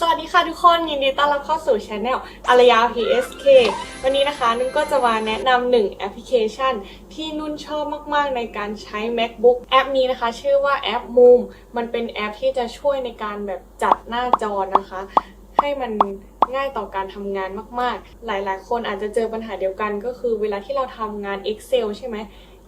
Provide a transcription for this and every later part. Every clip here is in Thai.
สวัสดีค่ะทุกคนยินดีต้อนรับเข้าสู่ช anel อารยา PSK วันนี้นะคะนุ่นก็จะมาแนะนำหนึ่งแอปพลิเคชัน ที่นุ่นชอบมากๆ ในการใช้ MacBook แอปนี้นะคะ ชื่อว่าแอป Moom มันเป็นแอปที่จะช่วยในการแบบจัดหน้าจอนะคะ ให้มันง่ายต่อการทำงานมากๆ หลายๆ คนอาจจะเจอปัญหาเดียวกันก็คือเวลาที่เราทำงาน Excel ใช่ไหม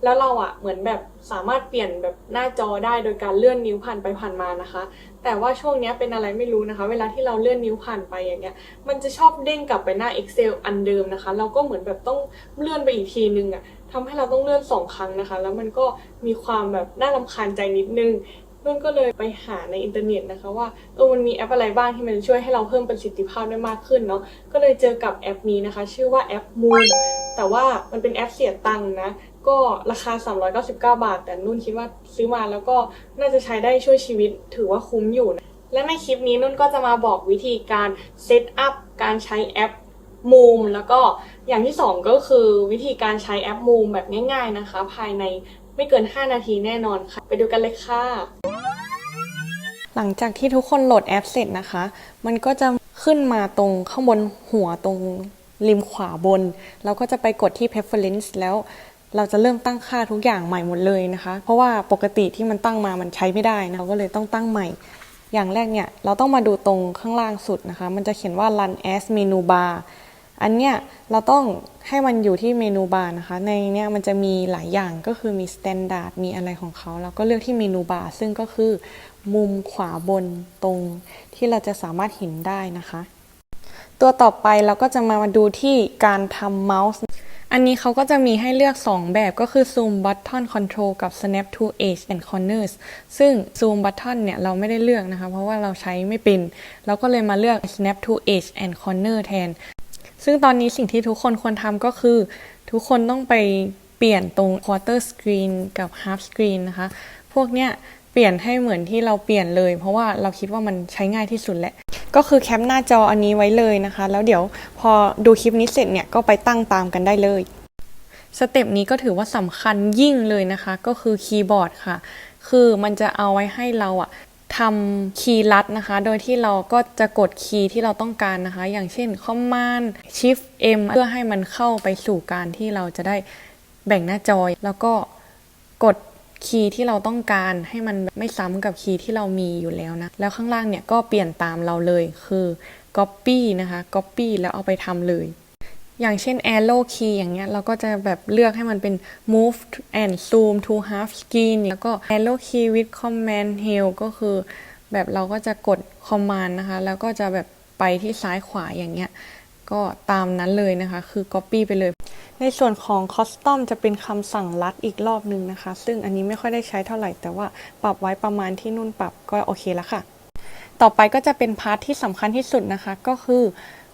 แล้วเราอะเหมือนแบบสามารถเปลี่ยนแบบหน้าจอได้โดยการเลื่อนนิ้วผ่านไปผ่านมานะคะ แต่ว่าช่วงนี้เป็นอะไรไม่รู้นะคะ เวลาที่เราเลื่อนนิ้วผ่านไปอย่างเงี้ย มันจะชอบเด้งกลับไปหน้า Excel อันเดิมนะคะ เราก็เหมือนแบบต้องเลื่อนไปอีกทีนึงอะทำให้เราต้องเลื่อนสองครั้งนะคะ แล้วมันก็มีความแบบน่าลำคาญใจนิดนึง นุ่นก็เลยไปหาในอินเทอร์เน็ตนะคะว่าเออมันมีแอปอะไรบ้างที่มันช่วยให้เราเพิ่มประสิทธิภาพได้มากขึ้นเนาะก็เลยเจอกับแอปนี้นะคะ ชื่อว่าแอป Moon แต่ว่ามันเป็นแอปเสียตังค์นะก็ราคา 399 บาท แต่นุ่นคิดว่าซื้อมาแล้วก็น่าจะใช้ได้ช่วยชีวิตถือว่าคุ้มอยู่นะและในคลิปนี้นุ่นก็จะมาบอกวิธีการเซตอัพการใช้แอป Moom แล้วก็อย่างที่สองก็คือวิธีการใช้แอป Moom แบบง่าย ๆนะคะ ภายใน ไม่เกิน 5 นาทีแน่นอนค่ะ ไปดูกันเลยค่ะ หลังจากที่ทุกคนโหลดแอปเสร็จนะคะ มันก็จะขึ้นมาตรงข้างบนหัวตรงริมขวาบน เราก็จะไปกดที่ preference แล้วเราจะเริ่มตั้งค่าทุกอย่างใหม่หมดเลยนะคะ เพราะว่าปกติที่มันตั้งมามันใช้ไม่ได้นะเราก็เลยต้องตั้งใหม่ อย่างแรกเนี่ย เราต้องมาดูตรงข้างล่างสุดนะคะ มันจะเขียนว่า run as menu bar อันเนี้ยเราต้องให้มันอยู่ที่เมนูบาร์นะคะ ในเนี้ยมันจะมีหลายอย่างก็คือมี standard มีอะไรของเขาเราก็เลือกที่เมนูบาร์ซึ่งก็คือมุมขวาบนตรงที่เราจะสามารถเห็นได้นะคะ ตัวต่อไปเราก็จะมาดูที่การทำเมาส์อันนี้เขาก็จะมีให้เลือก 2 แบบก็คือ zoom button control กับ snap to edge and corners ซึ่ง zoom button เนี่ยเราไม่ได้เลือกนะคะ เพราะว่าเราใช้ไม่เป็น เราก็เลยมาเลือก snap to edge and corner แทน ซึ่งตอนนี้สิ่งที่ทุกคนควรทำก็คือ ทุกคนต้องไปเปลี่ยนตรง quarter screen กับ half screen นะคะ พวกเนี้ยเปลี่ยนให้เหมือนที่เราเปลี่ยนเลย เพราะว่าเราคิดว่ามันใช้ง่ายที่สุดแหละ ก็คือแคปหน้าจออันนี้ไว้เลยนะคะ แล้วเดี๋ยวพอดูคลิปนี้เสร็จเนี่ยก็ไปตั้งตามกันได้เลยสเต็ปนี้ก็ถือว่าสำคัญยิ่งเลยนะคะ ก็คือคีย์บอร์ดค่ะ คือมันจะเอาไว้ให้เราอะ ทำคีย์ลัดนะคะ โดยที่เราก็จะกดคีย์ที่เราต้องการนะคะ อย่างเช่น Command Shift M เพื่อให้มันเข้าไปสู่การที่เราจะได้แบ่งหน้าจอ แล้วก็กดคีย์ที่เราต้องการให้มันไม่ซ้ำกับคีย์ที่เรามีอยู่แล้วนะ แล้วข้างล่างเนี่ยก็เปลี่ยนตามเราเลยคือ Copy นะคะ Copy แล้วเอาไปทำเลย อย่างเช่น arrow key อย่างเงี้ยเราก็จะแบบเลือกให้มันเป็น move and zoom to half screen แล้วก็ arrow key with command held ก็คือ แบบเราก็จะกด command นะคะ แล้วก็จะแบบไปที่ซ้ายขวาอย่างเงี้ย ก็ตามนั้นเลยนะคะ คือ copy ไปเลย ในส่วนของ custom จะเป็นคำสั่งลัดอีกรอบนึงนะคะ ซึ่งอันนี้ไม่ค่อยได้ใช้เท่าไหร่ แต่ว่าปรับไว้ประมาณที่นุ่นปรับก็โอเคแล้วค่ะ ต่อไปก็จะเป็นพาร์ทที่สำคัญที่สุดนะคะ ก็คือ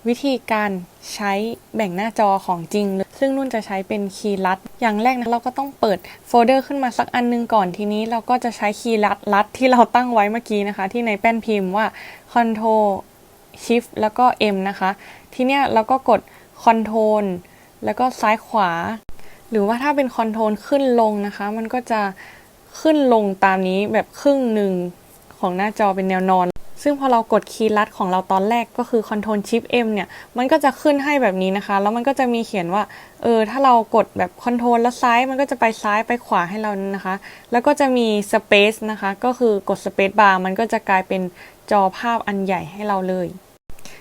วิธีการใช้แบ่งหน้าจอของจริง ซึ่งนุ่นจะใช้เป็นคีย์ลัด อย่างแรกนะเราก็ต้องเปิดโฟลเดอร์ขึ้นมาสักอันหนึงก่อนทีนี้เราก็จะใช้คีย์ลัดลัดที่เราตั้งไว้เมื่อกี้นะคะ ที่ในแป้นพิมพ์ว่า Ctrl Shift แล้วก็ M นะคะ ทีเนี้ยเราก็กด Ctrl แล้วก็ซ้ายขวา หรือว่าถ้าเป็นคอนโทรลขึ้นลงนะคะ มันก็จะขึ้นลงตามนี้แบบครึ่งหนึ่งของหน้าจอเป็นแนวนอน ซึ่งพอเรากดคีย์ลัดของเราตอนแรกก็คือ Ctrl Shift M เนี่ย มันก็จะขึ้นให้แบบนี้นะคะ แล้วมันก็จะมีเขียนว่า เออ ถ้าเรากดแบบ Ctrl แล้วซ้าย มันก็จะไปซ้ายไปขวาให้เรานะคะ แล้วก็จะมี Space นะคะ ก็คือกด Space Bar มันก็จะกลายเป็นจอภาพอันใหญ่ให้เราเลย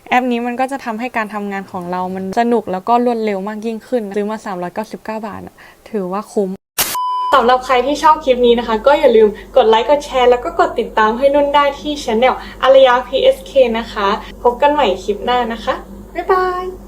แอปนี้มันก็จะทำให้การทำงานของเรามันสนุกแล้วก็รวดเร็วมากยิ่งขึ้น ซื้อมา 399 บาท ถือว่าคุ้ม สำหรับใครที่ชอบคลิปนี้นะคะ ก็อย่าลืมกดไลค์กดแชร์แล้วก็กดติดตามให้นุ่นได้ที่ช anel อารยา PSK นะคะ พบกันใหม่คลิปหน้านะคะ บ๊ายบาย